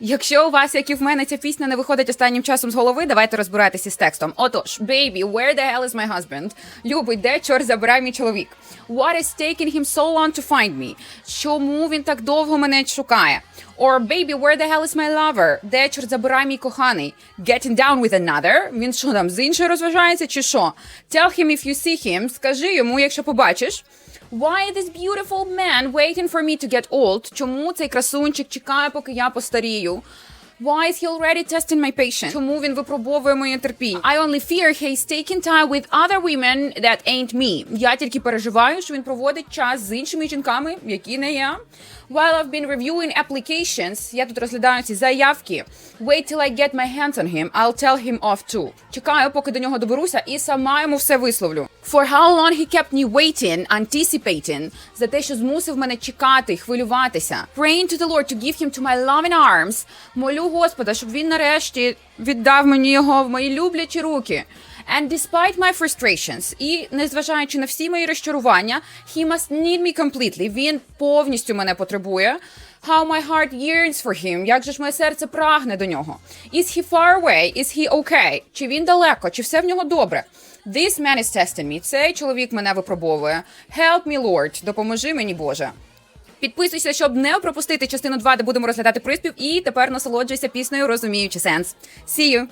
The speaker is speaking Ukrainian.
Якщо у вас, як і в мене, ця пісня не виходить останнім часом з голови, давайте розбиратися з текстом. Отож, baby, where the hell is my husband? Любий, де чорт забирай мій чоловік? What is taking him so long to find me? Чому він так довго мене шукає? Or baby, where the hell is my lover? Де чорт забирай мій коханий? Getting down with another? Він що там з іншою розважається чи що? Tell him if you see him. Скажи йому, якщо побачиш. Why this beautiful man waiting for me to get old? Чому цей красунчик чекає, поки я постарію? Why is he already testing my patience? Чому він випробовує моє терпіння? I only fear he's taking time with other women that ain't me. Я тільки переживаю, що він проводить час з іншими жінками, які не я. While I've been reviewing applications, я тут розглядаю ці заявки. Wait till I get my hands on him, I'll tell him off too. Чекаю, поки до нього доберуся, і сама йому все висловлю. For how long he kept me waiting, anticipating, за те, що змусив мене чекати, і хвилюватися. Praying to the Lord to give him to my loving arms. Молю Господа, щоб він нарешті віддав мені його в мої люблячі руки. And despite my frustrations, і незважаючи на всі мої розчарування, he must need me completely. Він повністю мене потребує. How my heart yearns for him. Як же ж моє серце прагне до нього? Is he far away? Is he okay? Чи він далеко? Чи все в нього добре? This man is testing me. Цей чоловік мене випробовує. Help me, Lord. Допоможи мені, Боже. Підписуйся, щоб не пропустити частину 2, де будемо розглядати приспів. І тепер насолоджуйся піснею, розуміючи сенс. See you!